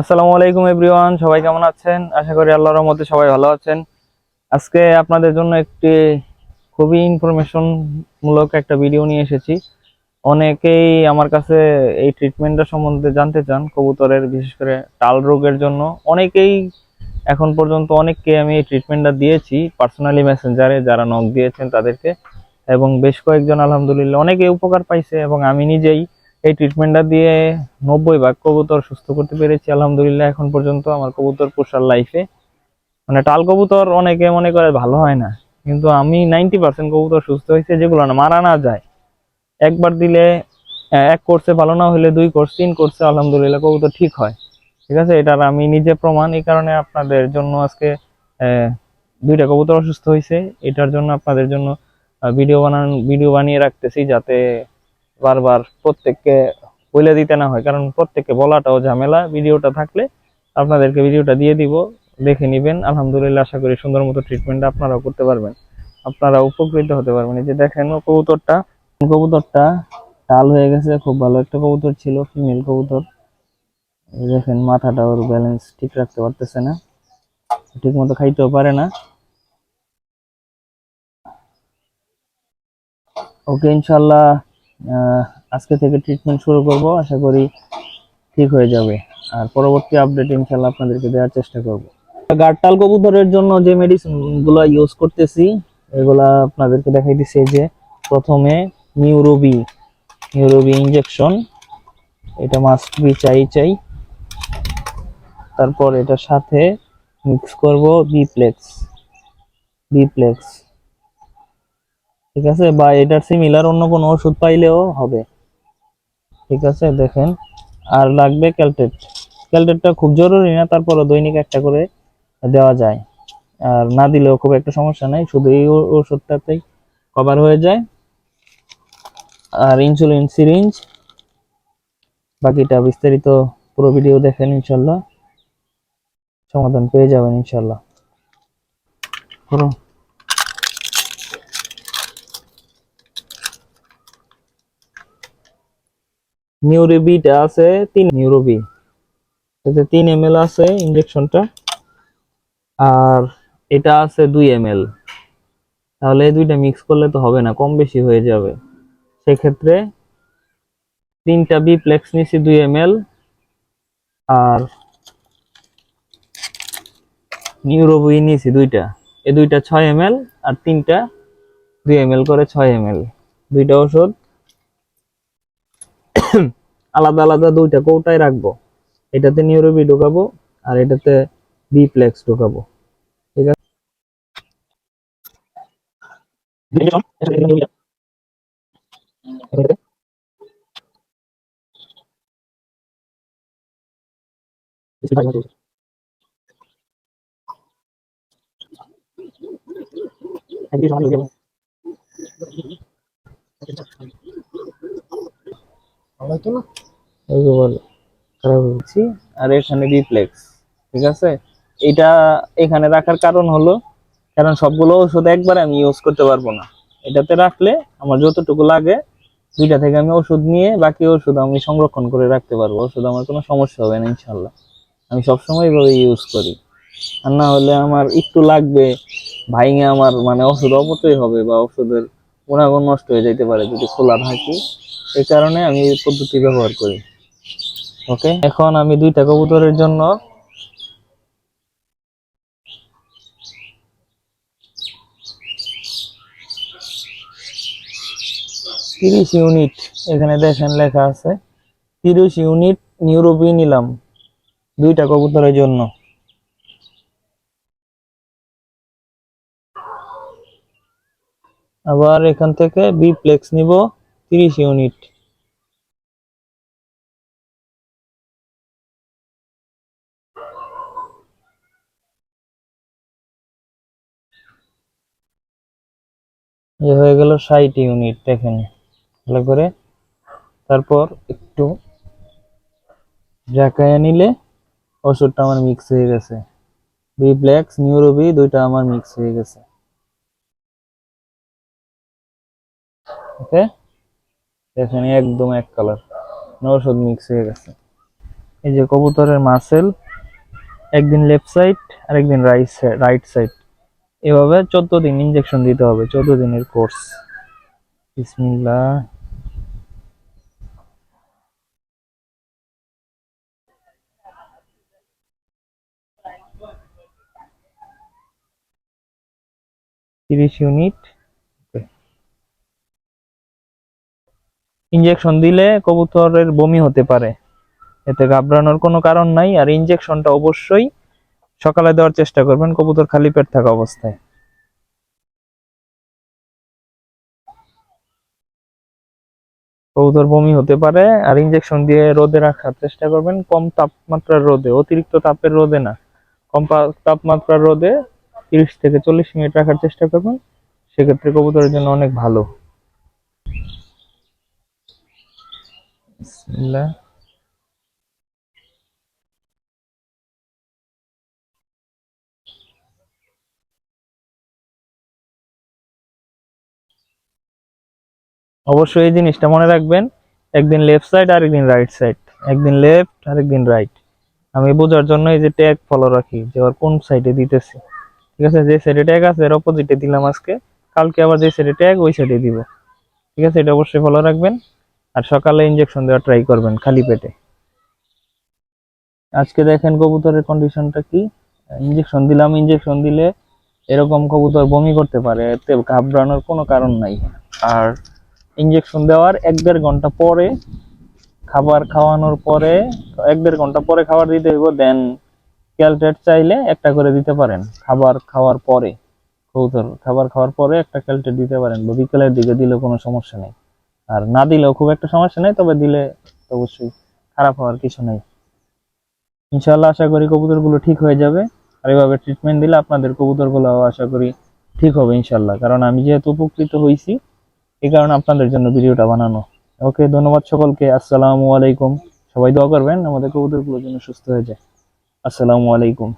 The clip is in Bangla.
আসসালামু আলাইকুম এভরিওয়ান, সবাই কেমন আছেন? আশা করি আল্লাহর রহমতে সবাই ভালো আছেন। আজকে আপনাদের জন্য একটি খুবই ইনফরমেশন মূলক একটা ভিডিও নিয়ে এসেছি। অনেকেই আমার কাছে এই ট্রিটমেন্টটা সম্বন্ধে জানতে চান, কবুতরের, বিশেষ করে টাল রোগের জন্য। অনেকেই এখন পর্যন্ত অনেককে আমি এই ট্রিটমেন্টটা দিয়েছি পার্সোনালি মেসেঞ্জারে যারা নক দিয়েছেন তাদেরকে। এবং বেশ কয়েকজন, আলহামদুলিল্লাহ, অনেকে উপকার পাইছে এবং আমি নিজেই এই ট্রিটমেন্টটা দিয়ে নব্বই ভাগ কবুতর সুস্থ করতে পেরেছি, আলহামদুলিল্লাহ। এখন পর্যন্ত আমার কবুতর পোষার লাইফে মানে টাল কবুতর অনেকে মনে করে ভালো হয় না, কিন্তু আমি নাইনটি পার্সেন্ট কবুতর সুস্থ হয়েছে যেগুলো না, মারা না যায়। একবার দিলে এক কোর্সে ভালো না হলে দুই কোর্স তিন কোর্সে আলহামদুলিল্লাহ কবুতর ঠিক হয়। ঠিক আছে? এটার আমি নিজে প্রমাণ, এই কারণে আপনাদের জন্য আজকে দুইটা কবুতর অসুস্থ হয়েছে। এটার জন্য আপনাদের জন্য ভিডিও বানান ভিডিও বানিয়ে রাখতেছি যাতে বারবার প্রত্যেককে বলে দিতে না হয়, কারণ প্রত্যেককে বলাটাও ঝামেলা। ভিডিওটা থাকলে আপনাদেরকে ভিডিওটা দিয়ে দিব, দেখে নিবেন। আলহামদুলিল্লাহ, আশা করি সুন্দর মতো ট্রিটমেন্ট আপনারাও করতে পারবেন। আপনারা উপকৃত হতে পারবেন। এই যে দেখেন কবুতরটা কবুতরটা টাল হয়ে গেছে। খুব ভালো একটা কবুতর ছিল ফিমেল কবুতর। দেখেন, মাথাটা ওর ব্যালেন্স ঠিক রাখতে পারতেছে না। ঠিক মতো খাইতেও পারে না। ওকে ইনশাল্লাহ আজকে থেকে ট্রিটমেন্ট শুরু করব, আশা করি ঠিক হয়ে যাবে। আর পরবর্তী আপডেট ইনশাল্লাহ আপনাদেরকে দেওয়ার চেষ্টা করব। গার্টাল কবুতরের জন্য যে মেডিসিনগুলো ইউজ করতেছি, এগুলা আপনাদেরকে দেখাই এই যে প্রথমে নিউরোবি নিউরোবি ইনজেকশন এটা মাস্ট বি চাই চাই। তারপর এটার সাথে মিক্স করব বিপ্লেক্স বিপ্লেক্স ঠিক আছে? বা এটার সিমিলার অন্য কোনো ওষুধ পাইলেও হবে। ঠিক আছে? দেখেন। আর লাগবে ক্যালটেট ক্যালটেটটা খুব জরুরি না তারপরে দৈনিক একটা করে দেওয়া যায়। আর না দিলেও খুব একটা সমস্যা নাই, শুধু এই ওষুধটাতেই কভার হয়ে যায়। আর ইনসুলিন সিরিঞ্জ বাকিটা বিস্তারিত পুরো ভিডিও দেখেন ইনশাল্লাহ। সমাধান পেয়ে যাবেন ইনশাল্লাহ। নিউরোবিটা আছে তিন নিউরোবি এতে তিন এম আছে ইনজেকশনটা আর এটা আছে দুই এম তাহলে এই দুইটা মিক্স করলে তো হবে না, কম বেশি হয়ে যাবে। সেক্ষেত্রে তিনটা বি প্লেক্স নিছি দুই এম আর নিউরোবি নিছি দুইটা। এ দুইটা ছয় এম আর তিনটা দুই এম করে ছয় এম দুইটা ওষুধ। আলাদা আলাদা দুইটা কৌটায় রাখব। এটাতে নিউরোবি ঢোকাবো আর এটাতে বিপ্লেক্স ঢোকাবো। ঠিক আছে? এই যে বলে খারাপ হয়েছি আর এখানে বিপ্লেক্স ঠিক আছে? এটা এখানে রাখার কারণ হলো, কারণ সবগুলো ওষুধ একবারে আমি ইউজ করতে পারব না। এটাতে রাখলে আমার যতটুকু লাগে, দুইটা থেকে আমি ওষুধ নিয়ে বাকি ওষুধ আমি সংরক্ষণ করে রাখতে পারব। ওষুধ আমার কোনো সমস্যা হবে না ইনশাল্লাহ আমি সবসময় এইভাবে ইউজ করি। আর না হলে আমার একটু লাগবে, ভাইঙে আমার মানে ওষুধ অপচয় হবে বা ওষুধের গুণাগুণ নষ্ট হয়ে যেতে পারে যদি খোলা থাকি। এই কারণে আমি এই পদ্ধতি ব্যবহার করি। ওকে এখন আমি দুইটা কবুতরের জন্য তিরিশ ইউনিট, এখানে দেখেন লেখা আছে, তিরিশ ইউনিট নিউরোপি নিলাম দুইটা কবুতরের জন্য। আবার এখান থেকে বিপ্লেক্স নিব তিরিশ ইউনিট। এ হয়ে গেল ষাট ইউনিট, দেখেন। ভালো করে। তারপর একটু জাকায়া নিলে ওষুধটা আমার মিক্স হয়ে গেছে। বি ব্ল্যাক্স নিউরোবি দুইটা আমার মিক্স হয়ে গেছে। ওকে? দেখেন, একদম এক কালার ওষুধ মিক্স হয়ে গেছে। এই যে কবুতরের মাসেল একদিন লেফট সাইড আর একদিন রাইট রাইট সাইড এভাবে চোদ্দ দিন ইঞ্জেকশন দিতে হবে, চোদ্দ দিনের কোর্স বিসমিল্লাহ। তিরিশ ইউনিট ইঞ্জেকশন দিলে কবুতরের বমি হতে পারে। এতে ঘাবড়ানোর কোনো কারণ নাই, আর ইঞ্জেকশনটা অবশ্যই সকালে দেওয়ার চেষ্টা করবেন, কবুতর খালি পেট থাকা অবস্থায়। কবুতর বমি হতে পারে, আর ইঞ্জেকশন দিয়ে রোদে রাখার চেষ্টা করবেন। কম তাপমাত্রার রোদে, অতিরিক্ত তাপের রোদে না। কম তাপমাত্রার রোদে তিরিশ থেকে চল্লিশ মিনিট রাখার চেষ্টা করবেন। সেক্ষেত্রে কবুতরের জন্য অনেক ভালো। বিসমিল্লাহ। অবশ্যই এই জিনিসটা মনে রাখবেন, একদিন লেফট সাইড আর একদিন রাইট সাইড একদিন লেফট আর একদিন রাইট আমি বোঝার জন্য এই যে ট্যাগ ফলো রাখি, যে ওর কোন সাইডে দিতেছে। ঠিক আছে? যে সাইডে ট্যাগ আছে, এর অপোজিটে দিলাম আজকে। কালকে আবার যে সাইডে ট্যাগ ওই সাইডে দিব। ঠিক আছে? এটা অবশ্যই ফলো রাখবেন। আর সকালে ইনজেকশন দেওয়া ট্রাই করবেন, খালি পেটে। আজকে দেখেন কবুতরের কন্ডিশনটা কি? ইনজেকশন দিলাম ইনজেকশন দিলে এরকম কবুতর বমি করতে পারে, এতে ঘাবড়ানোর কোনো কারণ নাই। আর ইনজেকশন দেওয়ার এক দেড় ঘণ্টা পরে, খাবার খাওয়ানোর পরে, এক দেড় ঘণ্টা পরে খাবার দিতে হইব দেন ক্যালটেট চাইলে একটা করে দিতে পারেন। খাবার খাওয়ার পরে, কবুতর খাবার খাওয়ার পরে একটা ক্যালটেট দিতে পারেন, বা বিকেলের দিকে দিলে কোনো সমস্যা নেই। আর না দিলেও খুব একটা সমস্যা নেই, তবে দিলে অবশ্যই খারাপ হওয়ার কিছু নেই। ইনশাল্লাহ আশা করি কবুতরগুলো ঠিক হয়ে যাবে। আর এভাবে ট্রিটমেন্ট দিলে আপনাদের কবুতরগুলো আশা করি ঠিক হবে ইনশাল্লাহ কারণ আমি যেহেতু উপকৃত হয়েছি এই কারণে আপনাদের জন্য ভিডিওটা বানানো। ওকে, ধন্যবাদ সকলকে। আসসালামু আলাইকুম। সবাই দোয়া করবেন, আমাদের কবুতরগুলোর জন্য সুস্থ হয়ে যায়। আসসালামু আলাইকুম।